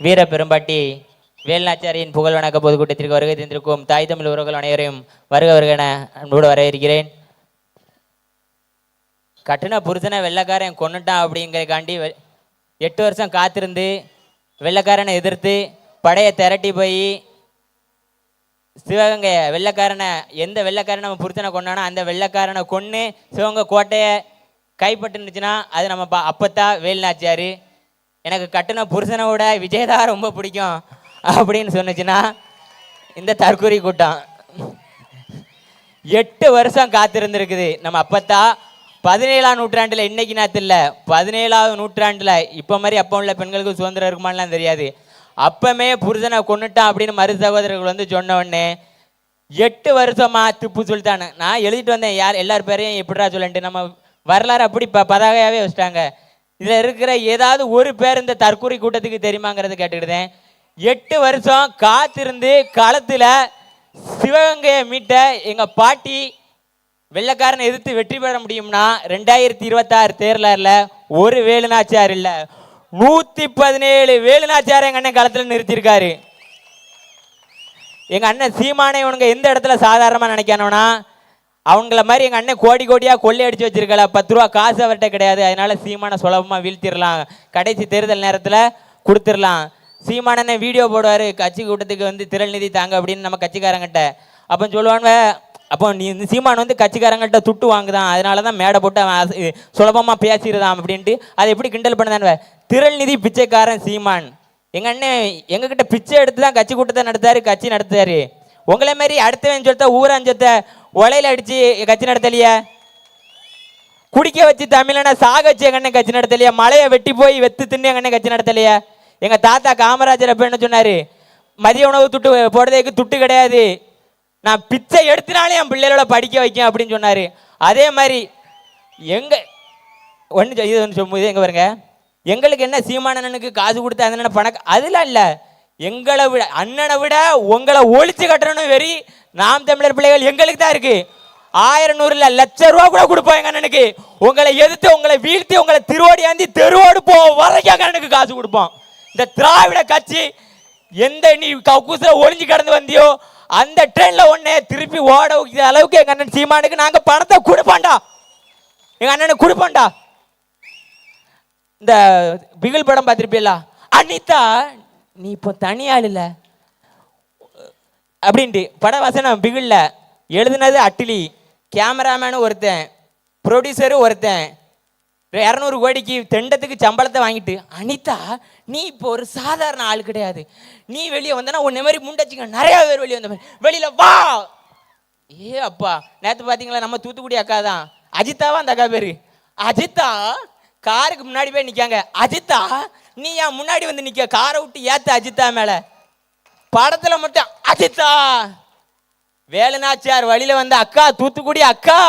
வீர பெரும்பாட்டி வேல்நாச்சாரியின் புகழ் வணக்க பொதுக்கூட்டத்திற்கு வருகை தந்திருக்கும் தாய் தமிழ் உறவுகள் அனைவரையும் வருக வருக என அன்போடு வரவேற்கிறேன். கட்டுன புருஷனை வெள்ளைக்காரன் கொன்னுட்டான் அப்படிங்கிறக்காண்டி எட்டு வருஷம் காத்திருந்து வெள்ளக்காரனை எதிர்த்து படையை திரட்டி போய் சிவகங்கை வெள்ளக்காரனை எந்த வெள்ளக்காரன் நம்ம புருஷனை கொண்டானோ அந்த வெள்ளக்காரனை கொன்று சிவகங்கை கோட்டையை கைப்பற்றுனுச்சுன்னா அது நம்ம பா அப்பத்தா வேலுநாச்சியார் எனக்கு கட்டின புருஷனை விட விஜயதா ரொம்ப பிடிக்கும் அப்படின்னு சொன்னுச்சுன்னா இந்த தற்கூரி கூட்டம். எட்டு வருஷம் காத்திருந்துருக்குது. நம்ம அப்பத்தா பதினேழாம் நூற்றாண்டில் இன்னைக்கு நேரத்தில் இல்லை. பதினேழாவது நூற்றாண்டில் இப்போ மாதிரி அப்போ உள்ள பெண்களுக்கு சுதந்திரம் இருக்குமான்லாம் தெரியாது. அப்பமே புருஷனை கொண்டுட்டான் அப்படின்னு மறு சகோதரர்கள் வந்து சொன்ன உடனே எட்டு வருஷமா திப்பு சுல்தான். நான் எழுதிட்டு வந்தேன் யார் எல்லார் பேரையும் எப்படிடா சொல்லிட்டு நம்ம வரலாறு அப்படி ப பதாகையாகவே வச்சுட்டாங்க. இதில் இருக்கிற ஏதாவது ஒரு பேர் இந்த தற்கூரி கூட்டத்துக்கு தெரியுமாங்கிறத கேட்டுக்கிட்டேன். எட்டு வருஷம் காத்திருந்து களத்தில் சிவகங்கையை மீட்ட எங்கள் பாட்டி வெள்ளைக்காரனை எதிர்த்து வெற்றி பெற முடியும்னா ரெண்டாயிரத்தி இருபத்தாறு தேர்தலில் ஒரு வேலுநாச்சியார் இல்லை. நூற்றி பதினேழு வேலுநாச்சியார் எங்கள் அண்ணன் களத்தில் நிறுத்தியிருக்காரு. எங்கள் அண்ணன் சீமானை இவனுங்க எந்த இடத்துல சாதாரணமாக நினைக்கணும்னா அவங்கள மாதிரி எங்கள் அண்ணன் கோடி கோடியாக கொள்ளை அடித்து வச்சிருக்கல பத்து ரூபா காசு அவர்கிட்ட கிடையாது. அதனால சீமானை சுலபமாக வீழ்த்திடலாம். கடைசி தேர்தல் நேரத்தில் கொடுத்துடலாம். சீமானனே வீடியோ போடுவார் கட்சி கூட்டத்துக்கு வந்து திரள் நிதி தாங்க அப்படின்னு நம்ம கட்சிக்காரங்கிட்ட. அப்போ சொல்லுவாங்க அப்போ நீ இந்த சீமான் வந்து கட்சிக்காரங்கள்ட்ட துட்டு வாங்குதான் அதனால தான் மேடை போட்டு அவன் சுலபமாக பேசிடுதான் அப்படின்ட்டு அதை எப்படி கிண்டல் பண்ணதானுவ திரள் நிதி பிச்சைக்காரன் சீமான். எங்கள் அண்ணன் எங்ககிட்ட பிச்சை எடுத்து தான் கட்சி கூட்டத்தை நடத்தாரு கட்சி நடத்தாரு உங்களை மாதிரி அடுத்தவன் சொல்லித்த ஊரஞ்சத்தை ஒலையில அடிச்சு கட்சி நடத்தலையே? குடிக்க வச்சு தமிழனை சாக வச்சு எங்கண்ணே கட்சி நடத்தலையா? மலையை வெட்டி போய் வெத்து தின்னு எங்கண்ணே கட்சி நடத்தலையா? எங்க தாத்தா காமராஜர் அப்ப என்ன சொன்னாரு? மதிய உணவு துட்டு போடுறதுக்கு துட்டு கிடையாது. நான் பிச்சை எடுத்தினாலே என் பிள்ளைகளோட படிக்க வைக்கும் அப்படின்னு சொன்னாரு. அதே மாதிரி எங்க ஒன்று இது ஒன்று சொல்லும்போது எங்க பாருங்க எங்களுக்கு என்ன சீமானனுக்கு காசு கொடுத்தா அந்த பணம் அதெல்லாம் இல்லை. எங்களை விட அண்ணனை விட உங்களை ஒழிச்சு கட்டணும் வெறி நாம் தமிழர் பிள்ளைகள் எங்களுக்கு தான் இருக்கு. ஆயிரம் நூறுல லட்ச ரூபா கூட கொடுப்போம் எங்க அண்ணனுக்கு. உங்களை எதிர்த்து உங்களை வீழ்த்தி உங்களை திருவோடியாந்தி தெருவோடு போ வரைக்கும் எங்க அண்ணனுக்கு காசு கொடுப்போம். இந்த திராவிட கட்சி எந்த நீ கக்கூசில் ஒளிஞ்சு கடந்து வந்தியோ அந்த ட்ரெயினில் ஒன்று திருப்பி ஓட வைக்கிற அளவுக்கு எங்கள் அண்ணன் சீமானுக்கு நாங்கள் பணத்தை கொடுப்போம்டா. எங்கள் அண்ணனுக்கு கொடுப்போம்டா. இந்த பிகில் படம் பார்த்துருப்பீங்களா? அனிதா நீ இப்போ தனியாள் இல்லை. அப்படின்ட்டு பட வசனம் பிகில்ல. எழுதுனது அட்டிலி. கேமராமேனு ஒருத்தன். ப்ரொடியூசரு ஒருத்தன். இரநூறு கோடிக்கு தெண்டத்துக்கு சம்பளத்தை வாங்கிட்டு அனிதா நீ இப்போ ஒரு சாதாரண ஆள் கிடையாது. நீ வெளியே வந்தனா உன்னை மாதிரி முண்டச்சிங்க. நிறைய பேர் வெளியே வந்த மாதிரி. வெளியில வா! ஏ அப்பா. நேற்று பார்த்தீங்களா நம்ம தூத்துக்குடி அக்கா தான் அஜிதாவா அந்த அக்கா பேர்? அஜிதா? காருக்கு முன்னாடி போய் நிற்காங்க அஜித்தா நீ ஏன் முன்னாடி வந்து நிற்க காரை விட்டு ஏற்ற அஜித்தா மேலே. படத்தில் மட்டும் அஜித்தா. வேலுநாச்சியார் வழியில் வந்த அக்கா தூத்துக்குடி அக்கா.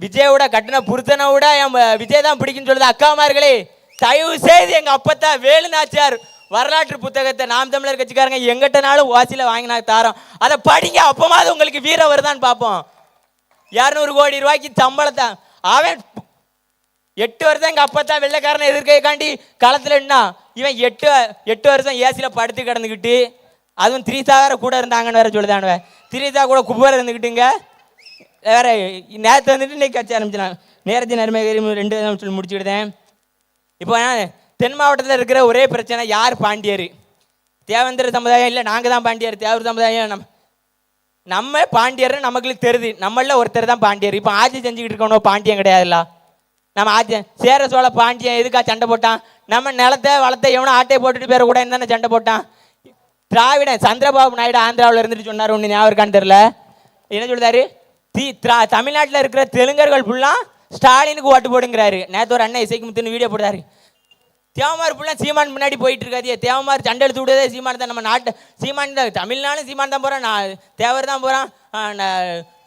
விஜயோட கட்டின புருத்தனை விட என் விஜய் தான் பிடிக்குன்னு சொல்லுது அக்காமார்களே தயவு செய்து எங்கள் அப்பத்தா வேலுநாச்சியார் வரலாற்று புத்தகத்தை நாம் தமிழர் கட்சிக்காரங்க எங்கிட்டனாலும் வாசியில் வாங்கினா தாரோம். அதை படிங்க அப்பமாவது உங்களுக்கு வீரம் வருதான்னு பார்ப்போம். இரநூறு கோடி ரூபாய்க்கு சம்பளத்தை. அவன் எட்டு வருஷம் எங்கள் அப்பா தான் வெள்ளைக்காரனை எதிர்க்கைக்காண்டி களத்தில் என்ன இவன் எட்டு எட்டு வருஷம் ஏசியில் படுத்து கிடந்துக்கிட்டு அதுவும் திரிசா வேற கூட இருந்தாங்கன்னு வேற சொல்லுதானுவ. திரிசா கூட குப்பையில் இருந்துக்கிட்டுங்க வேற நேரத்தை வந்துட்டு இன்னைக்கு கட்சி ஆரம்பிச்சினாங்க நேரத்தின் நன்மை ரெண்டு விதம் சொல்லி முடிச்சுக்கிட்டேன். இப்போ நான் தென் மாவட்டத்தில் இருக்கிற ஒரே பிரச்சனை யார் பாண்டியர்? தேவேந்திர சமுதாயம் இல்லை நாங்கள் தான் பாண்டியர். தேவர் சமுதாயம் நம்ம நம்ம பாண்டியர்னு நமக்கு தெரியுது. நம்மள ஒருத்தர் தான் பாண்டியர். இப்போ ஆட்சி செஞ்சுக்கிட்டு இருக்கணும் பாண்டியன் கிடையாதுல்ல. நம்ம ஆட்சி சேர சோழ பாண்டியன் எதுக்கா சண்டை போட்டான்? நம்ம நிலத்தை வளத்தை எவனோ ஆட்டையை போட்டுட்டு பேர கூட என்ன சண்டை போட்டான்? திராவிடன் சந்திரபாபு நாயுடு ஆந்திராவில் இருந்துட்டு சொன்னார் ஒன்று ஞாபகம் இருக்கான்னு தெரில என்ன சொல்லுதாரு? தி திரா தமிழ்நாட்டில் இருக்கிற தெலுங்கர்கள் ஃபுல்லாக ஸ்டாலினுக்கு ஓட்டு போடுங்கிறாரு. நேற்று ஒரு அண்ணன் இசைக்கு முத்துன்னு வீடியோ போடுறாரு. தேவமார் ஃபுல்லாக சீமான் முன்னாடி போயிட்டு இருக்காதியே தேவமார் சண்டை எடுத்து விடுதே சீமான் தான். நம்ம நாட்டு சீமான் தான் தமிழ்நாடும் சீமான் தான் போகிறான் நான் தேவர் தான் போகிறான்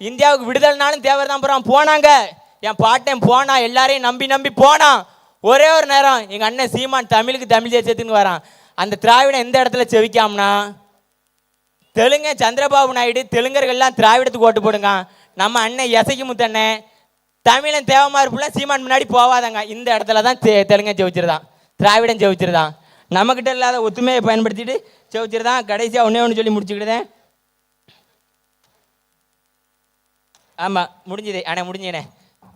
இந்தியாவுக்கு விடுதலைனாலும் தேவர் தான் போகிறான் போனாங்க. என் பாட்டன் போனா எல்லாரையும் நம்பி நம்பி போனான் ஒரே ஒரு நேரம் எங்கள் அண்ணன் சீமான் தமிழுக்கு தமிழ் தேசியத்துக்கு வரான். அந்த திராவிடம் எந்த இடத்துல செவிக்காம்னா? தெலுங்க சந்திரபாபு நாயுடு தெலுங்கர்கள்லாம் திராவிடத்துக்கு ஓட்டு போடுங்க. நம்ம அண்ணன் எசைக்கு முத்தண்ணன் தமிழன் தேவமார் ஃபுல்லாக சீமான் முன்னாடி போவாதாங்க. இந்த இடத்துல தான் தெ- தெலுங்கன் ஜெயிச்சிருதான். திராவிடம் ஜெயிச்சிருதான். நம்மக்கிட்ட இல்லாத ஒத்துமையை பயன்படுத்திட்டு ஜெயிச்சிருதான். கடைசியாக ஒன்றே ஒன்று சொல்லி முடிச்சுக்கிட்டேன் ஆமாம் முடிஞ்சுது. அண்ணே முடிஞ்சுண்ணே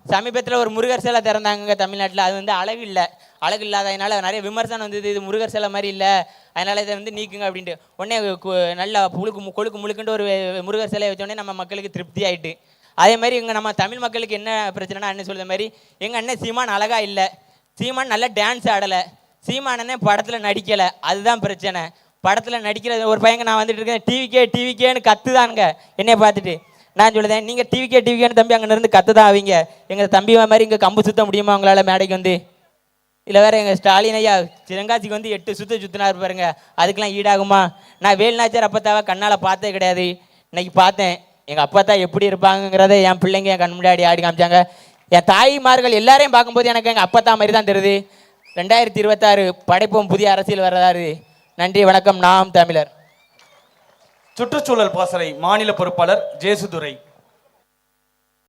சமீபத்தில் ஒரு முருகர் சிலை திறந்தாங்க தமிழ்நாட்டில். அது வந்து அழகு இல்லை. அழகு இல்லாததுனால நிறைய விமர்சனம் வந்தது. இது முருகர் சிலை மாதிரி இல்லை. அதனால் இதை வந்து நீக்குங்க அப்படின்ட்டு. உடனே கு- நல்லா புழுக்கு மு- கொழுக்கு முழுக்குன்ட்டு ஒரு முருகர் சிலையை வச்சோடனே நம்ம மக்களுக்கு திருப்தி ஆகிட்டு அதே மாதிரி இங்கே நம்ம தமிழ் மக்களுக்கு என்ன பிரச்சனைனா அண்ணன் சொல்கிற மாதிரி எங்கள் அண்ணன் சீமான் அழகாக இல்லை. சீமான் நல்லா டான்ஸ் ஆடலை. சீமானனே படத்தில் நடிக்கலை. அதுதான் பிரச்சனை. படத்தில் நடிக்கிற ஒரு பையங்க நான் வந்துட்டு இருக்கேன். டிவிக்கே டிவிக்கேன்னு கத்துதானுங்க. என்னைய பார்த்துட்டு. நான் சொல்லுதேன் நீங்கள் டிவிக்கே டிவிக்கேன்னு தம்பி அங்கே இருந்து கத்து தான் ஆவீங்க. எங்கள் தம்பி மாதிரி இங்கே கம்பு சுத்த முடியுமா உங்களால் மேடைக்கு வந்து? இல்லை வேற எங்கள் ஸ்டாலின் ஐயா சிறங்காசிக்கு வந்து எட்டு சுத்த சுத்தினார் பாருங்க அதுக்கெலாம் ஈடாகுமா? நான் வேல்நாச்சார் அப்பத்தாவை கண்ணால் பார்த்தே கிடையாது. இன்னைக்கு பார்த்தேன். எங்கள் அப்பா தான் எப்படி இருப்பாங்கிறத என் பிள்ளைங்க என் கண் முன்னாடி ஆடி காமிச்சாங்க. என் தாய்மார்கள் எல்லாரையும் பார்க்கும்போது எனக்கு எங்கள் அப்பத்தா மாதிரி தான் தெரியுது. ரெண்டாயிரத்தி இருபத்தாறு படைப்போம் புதிய அரசியல் வரலாறு. நன்றி வணக்கம். நாம் தமிழர். சுற்றுச்சூழல் பாசறை மாநில பொறுப்பாளர் ஜேசுதுரை.